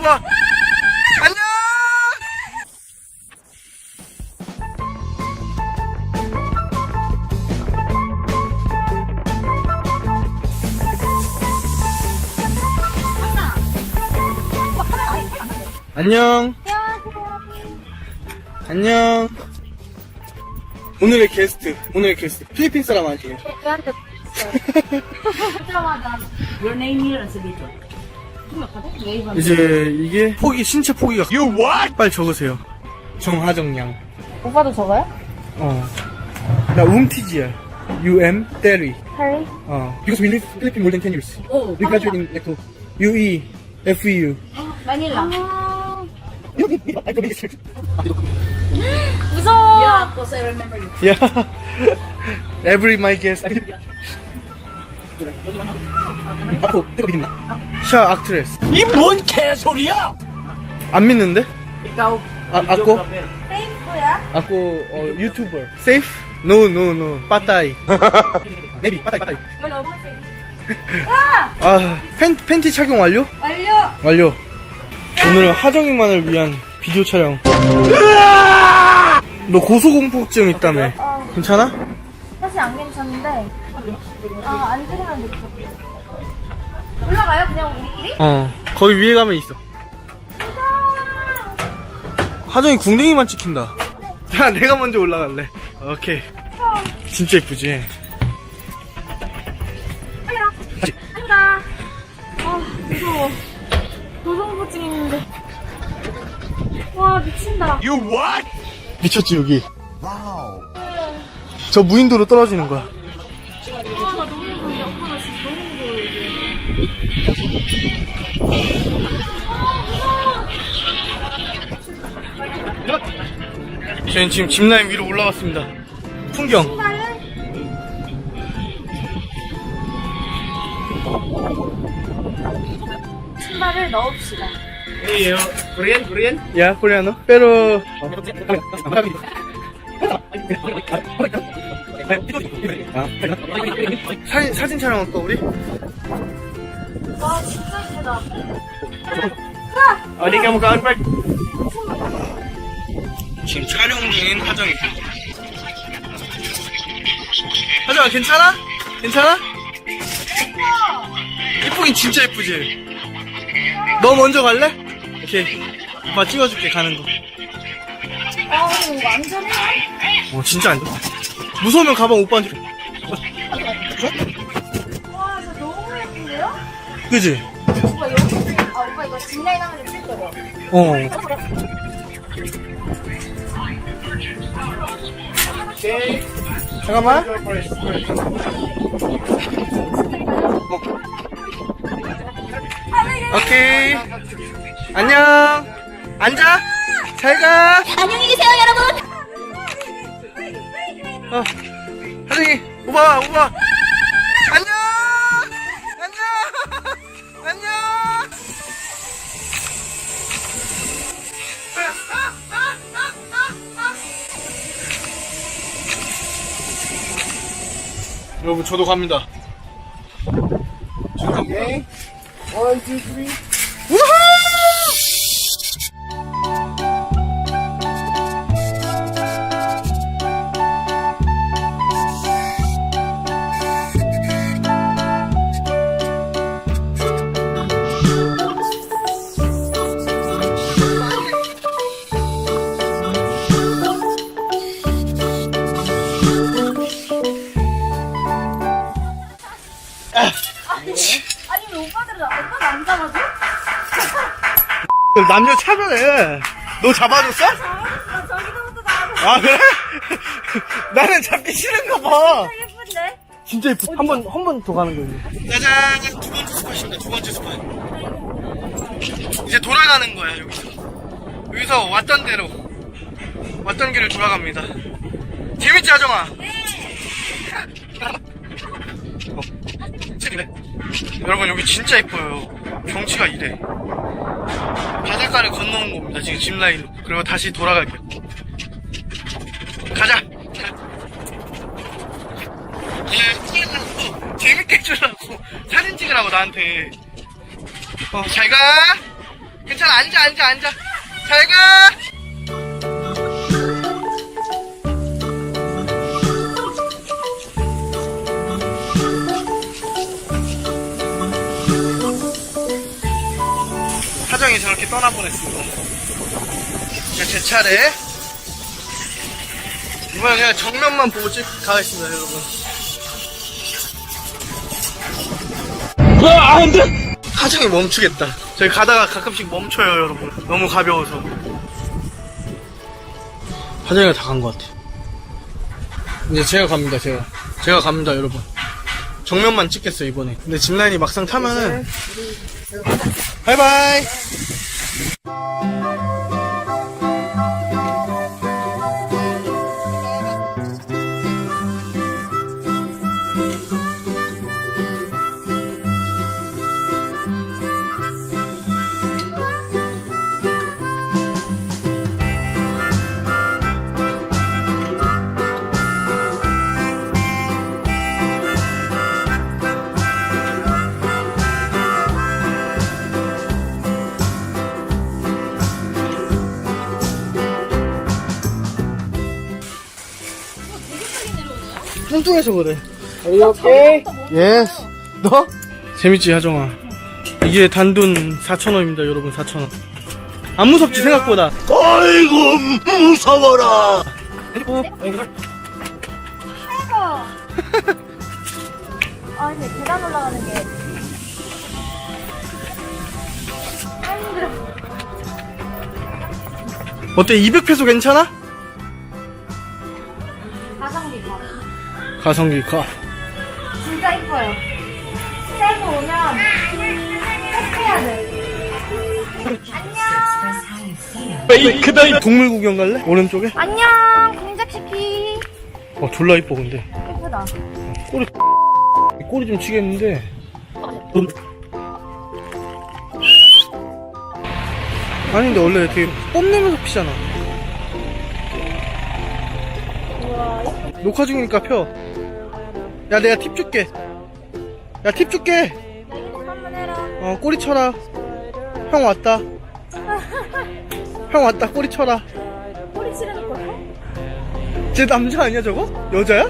우와. 안녕. 안녕. 안녕. 오늘의 게스트 오늘의 게스트. 필리핀 사람 아니에요? 저한테 name here and dito. 웨이브 이제 이게 포기 신체 포기가 You what? 빨리 적으세요 정하정양 오빠도 적어요? 어나 웅티지야 UM 때리 하리? 어 because we live Philippines more than 10 years 오 we graduate in ECO UE FEU 마닐라 yeah 무서워 Yeah, of course I remember you every my guest 아고 내가 믿나 샤 악트레스 이 뭔 개소리야! 안 믿는데? ikaw, 아, 아고 페이스야? 아고 어, 유튜버 safe? no no no 빠따이 네비 빠따이 빠따이? 아 팬, 팬티 착용 완료? 완료! 완료. 오늘은 하정이만을 위한 비디오 촬영. 너 고소공포증 있다며. 어, 괜찮아? 사실 안 괜찮은데 아, 안 들으면 좋죠 올라가요? 그냥 우리끼리? 어. 거기 위에 가면 있어. 하정이 궁뎅이만 찍힌다. 야, 내가 먼저 올라갈래. 오케이. 진짜 이쁘지? 다시. 한다 아 무서워 고소공포증 있는데 와 미친다 you what? 미쳤지, 여기. 저 무인도로 떨어지는 거야. 저희는 지금 짚라인 위로 올라왔습니다. 풍경. 신발을 넣읍시다 Iyo, Korean, Korean? 야, 코리아노? pero 사진 사진 촬영할까 우리? 와 진짜 예쁘다 어디 가면 가 빨리. 지금 촬영 중인 하정이. 하정아 괜찮아? 괜찮아? 이쁘긴 진짜 이쁘지. 너 먼저 갈래? 오케이. 오빠 찍어줄게 가는 거. 아 이거 완전 해 어 진짜 안 돼. 무서우면 가방 오빠한테. 줘. 그지? 오빠 여기 아 오빠 이거 뒷라인 하면 쓸 거죠? 어. 잠깐만. 오케이. 안녕. 앉아. 잘 가. 안녕히 계세요 여러분 어. 하정이, 오빠, 오빠. 여러분, 저도 갑니다. 오케이. 원, 투, 쓰리. 우후! 남녀 차별해. 너 잡아줬어? 아 저기서부터 나와서 아, 그래? 나는 잡기 싫은가 봐. 예쁜데? 진짜 예쁘. 한 번, 한 번 더 가는 거예요. 짜잔! 두 번째 스팟입니다. 두 번째 스팟. 이제 돌아가는 거야, 여기서. 여기서 왔던 대로. 왔던 길을 돌아갑니다. 재밌지, 아정아? 어, 재밌네. 여러분, 여기 진짜 예뻐요. 경치가 이래. 바닷가를 건너온 겁니다, 지금 짚 라인으로. 그리고 다시 돌아갈게요. 가자! 예, 찍으라고 재밌게 해주려고 사진 찍으라고 나한테 어, 잘 가. 괜찮아 앉아 앉아 앉아 잘 가 떠나보냈습니다 이제 제 차례 이번엔 그냥 정면만 보고 쭉 가겠습니다 여러분 아, 안 돼! 하정이 멈추겠다. 저희 가다가 가끔씩 멈춰요, 여러분. 너무 가벼워서. 하정이가 다 간 것 같아. 이제 제가 갑니다, 제가. 제가 갑니다, 여러분. 정면만 찍겠어요, 이번에. 근데 짚라인이 막상 타면은. 바이바이! 뚱뚱해서 그래. 오케이. 예스. 너? 재밌지, 하정아. 이게 단돈 4,000원입니다, 여러분, 4,000원. 안 무섭지, 생각보다. 아이고, 무서워라! 최고. 아 근데 계단 올라가는 게. 어때, 200페소 괜찮아? 가성비 가. 진짜 이뻐요. 세부 오면 꼭 해야 돼. 안녕. 페이크다, 동물 구경 갈래? 오른쪽에? 안녕. 공작시키. 어, 졸라 이뻐, 근데. 예쁘다. 꼬리, 꼬리 좀 치겠는데. 음. 아닌데, 원래 되게 뽐내면서 피잖아. 녹화 중이니까 펴. 야, 내가 팁 줄게. 야, 팁 줄게. 한번 해라. 어, 꼬리 쳐라. 형 왔다. 형 왔다, 꼬리 쳐라. 꼬리 치르는 거야? 쟤 남자 아니야, 저거? 여자야?